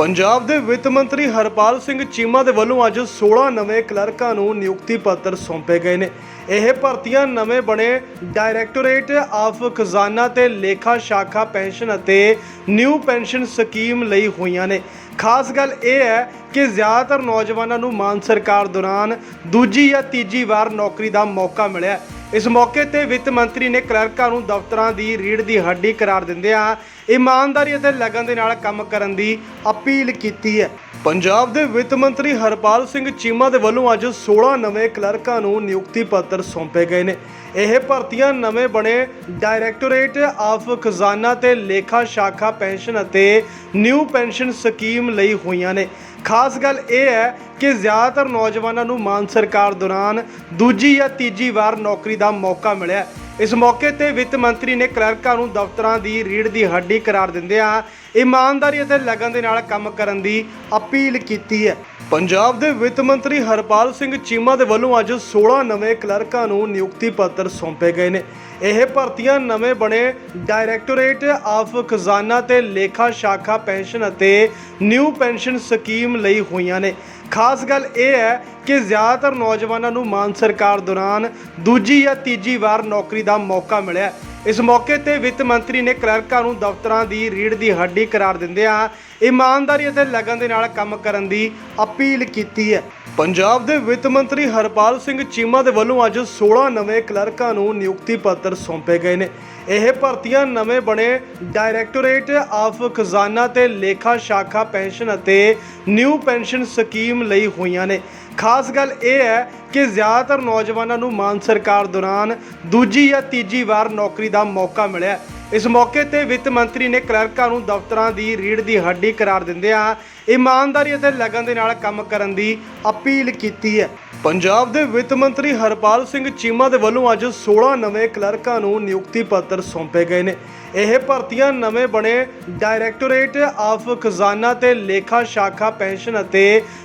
ਪੰਜਾਬ ਦੇ ਵਿੱਤ ਮੰਤਰੀ ਹਰਪਾਲ ਸਿੰਘ ਚੀਮਾ ਦੇ ਵੱਲੋਂ ਅੱਜ 16 ਨਵੇਂ ਕਲਰਕਾਂ ਨੂੰ ਨਿਯੁਕਤੀ ਪੱਤਰ ਸੌਂਪੇ ਗਏ ਨੇ। ਇਹ ਭਰਤੀਆਂ ਨਵੇਂ ਬਣੇ ਡਾਇਰੈਕਟੋਰੇਟ ਆਫ ਖਜ਼ਾਨਾ ਤੇ ਲੇਖਾ ਸ਼ਾਖਾ ਪੈਨਸ਼ਨ ਅਤੇ ਨਿਊ ਪੈਨਸ਼ਨ ਸਕੀਮ ਲਈ ਹੋਈਆਂ ਨੇ। ਖਾਸ ਗੱਲ ਇਹ ਹੈ ਕਿ ਜ਼ਿਆਦਾਤਰ ਨੌਜਵਾਨਾਂ ਨੂੰ ਮਾਨ ਸਰਕਾਰ ਦੌਰਾਨ ਦੂਜੀ ਜਾਂ ਤੀਜੀ ਵਾਰ ਨੌਕਰੀ ਦਾ ਮੌਕਾ ਮਿਲਿਆ ਇਸ ਮੌਕੇ ਤੇ ਵਿੱਤ ਮੰਤਰੀ ਨੇ ਕਲਰਕਾਂ ਨੂੰ ਦਫ਼ਤਰਾਂ ਦੀ ਰੀੜ ਦੀ ਹੱਡੀ ਕਰਾਰ ਦਿੰਦਿਆਂ ਇਮਾਨਦਾਰੀ ਅਤੇ ਲਗਨ ਦੇ ਨਾਲ ਕੰਮ ਕਰਨ ਦੀ ਅਪੀਲ ਕੀਤੀ ਹੈ। ਪੰਜਾਬ ਦੇ ਵਿੱਤ ਮੰਤਰੀ ਹਰਪਾਲ ਸਿੰਘ ਚੀਮਾ ਦੇ ਵੱਲੋਂ ਅੱਜ 16 ਨਵੇਂ ਕਲਰਕਾਂ ਨੂੰ ਨਿਯੁਕਤੀ ਪੱਤਰ ਸੌਂਪੇ ਗਏ ਨੇ। ਇਹ ਭਰਤੀਆਂ ਨਵੇਂ ਬਣੇ ਡਾਇਰੈਕਟੋਰੇਟ ਆਫ ਖਜ਼ਾਨਾ ਤੇ ਲੇਖਾ ਸ਼ਾਖਾ ਪੈਨਸ਼ਨ ਅਤੇ ਨਿਊ ਪੈਨਸ਼ਨ ਸਕੀਮ ਲਈ ਹੋਈਆਂ ਨੇ। ਖਾਸ ਗੱਲ ਇਹ ਹੈ ਕਿ ਜ਼ਿਆਦਾਤਰ ਨੌਜਵਾਨਾਂ ਨੂੰ ਮਾਨ ਸਰਕਾਰ ਦੌਰਾਨ ਦੂਜੀ ਜਾਂ ਤੀਜੀ ਵਾਰ ਨੌਕਰੀ ਦਾ ਮੌਕਾ ਮਿਲਿਆ। ਇਸ ਮੌਕੇ ਤੇ ਵਿੱਤ ਮੰਤਰੀ ਨੇ ਕਲਰਕਾਂ ਨੂੰ ਦਫ਼ਤਰਾਂ ਦੀ ਰੀੜ ਦੀ ਹੱਡੀ ਕਰਾਰ ਦਿੰਦਿਆਂ ਇਮਾਨਦਾਰੀ ਅਤੇ ਲਗਨ ਦੇ ਨਾਲ ਕੰਮ ਕਰਨ ਦੀ ਅਪੀਲ ਕੀਤੀ ਹੈ। ਪੰਜਾਬ ਦੇ ਵਿੱਤ ਮੰਤਰੀ ਹਰਪਾਲ ਸਿੰਘ ਚੀਮਾ ਦੇ ਵੱਲੋਂ ਅੱਜ 16 ਨਵੇਂ ਕਲਰਕਾਂ ਨੂੰ ਨਿਯੁਕਤੀ ਪੱਤਰ ਸੌਂਪੇ ਗਏ ਨੇ। ਇਹ ਭਰਤੀਆਂ ਨਵੇਂ ਬਣੇ ਡਾਇਰੈਕਟੋਰੇਟ ਆਫ ਖਜ਼ਾਨਾ ਤੇ ਲੇਖਾ ਸ਼ਾਖਾ ਪੈਨਸ਼ਨ ਅਤੇ ਨਿਊ ਪੈਨਸ਼ਨ ਸਕੀਮ ਲਈ ਹੋਈਆਂ ਨੇ। ਖਾਸ ਗੱਲ ਇਹ ਹੈ ਕਿ ਜ਼ਿਆਦਾਤਰ ਨੌਜਵਾਨਾਂ ਨੂੰ ਮਾਨ ਸਰਕਾਰ ਦੌਰਾਨ ਦੂਜੀ ਜਾਂ ਤੀਜੀ ਵਾਰ ਨੌਕਰੀ ਦਾ ਮੌਕਾ ਮਿਲਿਆ ਇਸ ਮੌਕੇ ਤੇ ਵਿੱਤ ਮੰਤਰੀ ਨੇ ਕਲਰਕਾਂ ਨੂੰ ਦਫ਼ਤਰਾਂ ਦੀ ਰੀੜ ਦੀ ਹੱਡੀ ਕਰਾਰ ਦਿੰਦਿਆਂ ਇਮਾਨਦਾਰੀ ਅਤੇ ਲਗਨ ਦੇ ਨਾਲ ਕੰਮ ਕਰਨ ਦੀ ਅਪੀਲ ਕੀਤੀ ਹੈ। ਪੰਜਾਬ ਦੇ ਵਿੱਤ ਮੰਤਰੀ ਹਰਪਾਲ ਸਿੰਘ ਚੀਮਾ ਦੇ ਵੱਲੋਂ ਅੱਜ 16 ਨਵੇਂ ਕਲਰਕਾਂ ਨੂੰ ਨਿਯੁਕਤੀ ਪੱਤਰ ਸੌਂਪੇ ਗਏ ਨੇ। ਇਹ ਭਰਤੀਆਂ ਨਵੇਂ ਬਣੇ ਡਾਇਰੈਕਟੋਰੇਟ ਆਫ ਖਜ਼ਾਨਾ ਤੇ ਲੇਖਾ ਸ਼ਾਖਾ ਪੈਨਸ਼ਨ ਅਤੇ ਨਿਊ ਪੈਨਸ਼ਨ ਸਕੀਮ ਲਈ ਹੋਈਆਂ ਨੇ। ਖਾਸ ਗੱਲ ਇਹ ਹੈ ਕਿ ਜ਼ਿਆਦਾਤਰ ਨੌਜਵਾਨਾਂ ਨੂੰ ਮਾਨ ਸਰਕਾਰ ਦੌਰਾਨ ਦੂਜੀ ਜਾਂ ਤੀਜੀ ਵਾਰ ਨੌਕਰੀ ਦਾ ਮੌਕਾ ਮਿਲਿਆ। ਇਸ ਮੌਕੇ ਤੇ ਵਿੱਤ ਮੰਤਰੀ ਨੇ ਕਲਰਕਾਂ ਨੂੰ ਦਫ਼ਤਰਾਂ ਦੀ ਰੀੜ ਦੀ ਹੱਡੀ ਕਰਾਰ ਦਿੰਦਿਆਂ ਇਮਾਨਦਾਰੀ ਅਤੇ ਲਗਨ ਦੇ ਨਾਲ ਕੰਮ ਕਰਨ ਦੀ ਅਪੀਲ ਕੀਤੀ ਹੈ। ਪੰਜਾਬ ਦੇ ਵਿੱਤ ਮੰਤਰੀ ਹਰਪਾਲ ਸਿੰਘ ਚੀਮਾ ਦੇ ਵੱਲੋਂ ਅੱਜ 16 ਨਵੇਂ ਕਲਰਕਾਂ ਨੂੰ ਨਿਯੁਕਤੀ ਪੱਤਰ ਸੌਂਪੇ ਗਏ ਨੇ। ਇਹ ਭਰਤੀਆਂ ਨਵੇਂ ਬਣੇ ਡਾਇਰੈਕਟੋਰੇਟ ਆਫ ਖਜ਼ਾਨਾ ਤੇ ਲੇਖਾ ਸ਼ਾਖਾ ਪੈਨਸ਼ਨ ਅਤੇ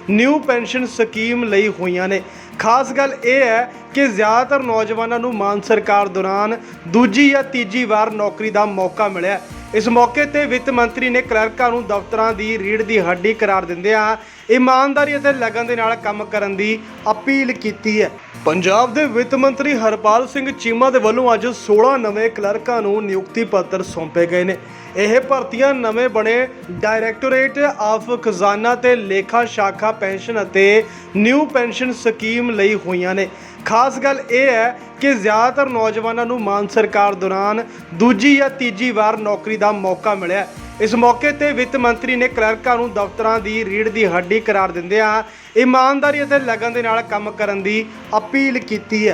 ਨਿਊ ਪੈਨਸ਼ਨ ਸਕੀਮ ਲਈ ਹੋਈਆਂ ਨੇ। ਖਾਸ ਗੱਲ ਇਹ ਹੈ ਕਿ ਜ਼ਿਆਦਾਤਰ ਨੌਜਵਾਨਾਂ ਨੂੰ ਮਾਨ ਸਰਕਾਰ ਦੌਰਾਨ ਦੂਜੀ ਜਾਂ ਤੀਜੀ ਵਾਰ ਨੌਕਰੀ ਦਾ ਮੌਕਾ ਮਿਲਿਆ। ਇਸ ਮੌਕੇ ਤੇ ਵਿੱਤ ਮੰਤਰੀ ਨੇ ਕਲਰਕਾਂ ਨੂੰ ਦਫ਼ਤਰਾਂ ਦੀ ਰੀੜ ਦੀ ਹੱਡੀ ਕਰਾਰ ਦਿੰਦਿਆਂ ਇਮਾਨਦਾਰੀ ਅਤੇ ਲਗਨ ਦੇ ਨਾਲ ਕੰਮ ਕਰਨ ਦੀ ਅਪੀਲ ਕੀਤੀ ਹੈ। ਪੰਜਾਬ ਦੇ ਵਿੱਤ ਮੰਤਰੀ ਹਰਪਾਲ ਸਿੰਘ ਚੀਮਾ ਦੇ ਵੱਲੋਂ ਅੱਜ 16 ਨਵੇਂ ਕਲਰਕਾਂ ਨੂੰ ਨਿਯੁਕਤੀ ਪੱਤਰ ਸੌਂਪੇ ਗਏ ਨੇ। ਇਹ ਭਰਤੀਆਂ ਨਵੇਂ ਬਣੇ ਡਾਇਰੈਕਟੋਰੇਟ ਆਫ ਖਜ਼ਾਨਾ ਤੇ ਲੇਖਾ ਸ਼ਾਖਾ ਪੈਨਸ਼ਨ ਅਤੇ ਨਿਊ ਪੈਨਸ਼ਨ ਸਕੀਮ ਲਈ ਹੋਈਆਂ ਨੇ। ਖਾਸ ਗੱਲ ਇਹ ਹੈ ਕਿ ਜ਼ਿਆਦਾਤਰ ਨੌਜਵਾਨਾਂ ਨੂੰ ਮਾਨ ਸਰਕਾਰ ਦੌਰਾਨ ਦੂਜੀ ਜਾਂ ਤੀਜੀ ਵਾਰ ਨੌਕਰੀ ਦਾ ਮੌਕਾ ਮਿਲਿਆ ਇਸ ਮੌਕੇ ਤੇ ਵਿੱਤ ਮੰਤਰੀ ਨੇ ਕਲਰਕਾਂ ਨੂੰ ਦਫ਼ਤਰਾਂ ਦੀ ਰੀੜ ਦੀ ਹੱਡੀ ਕਰਾਰ ਦਿੰਦਿਆਂ ਇਮਾਨਦਾਰੀ ਅਤੇ ਲਗਨ ਦੇ ਨਾਲ ਕੰਮ ਕਰਨ ਦੀ ਅਪੀਲ ਕੀਤੀ ਹੈ।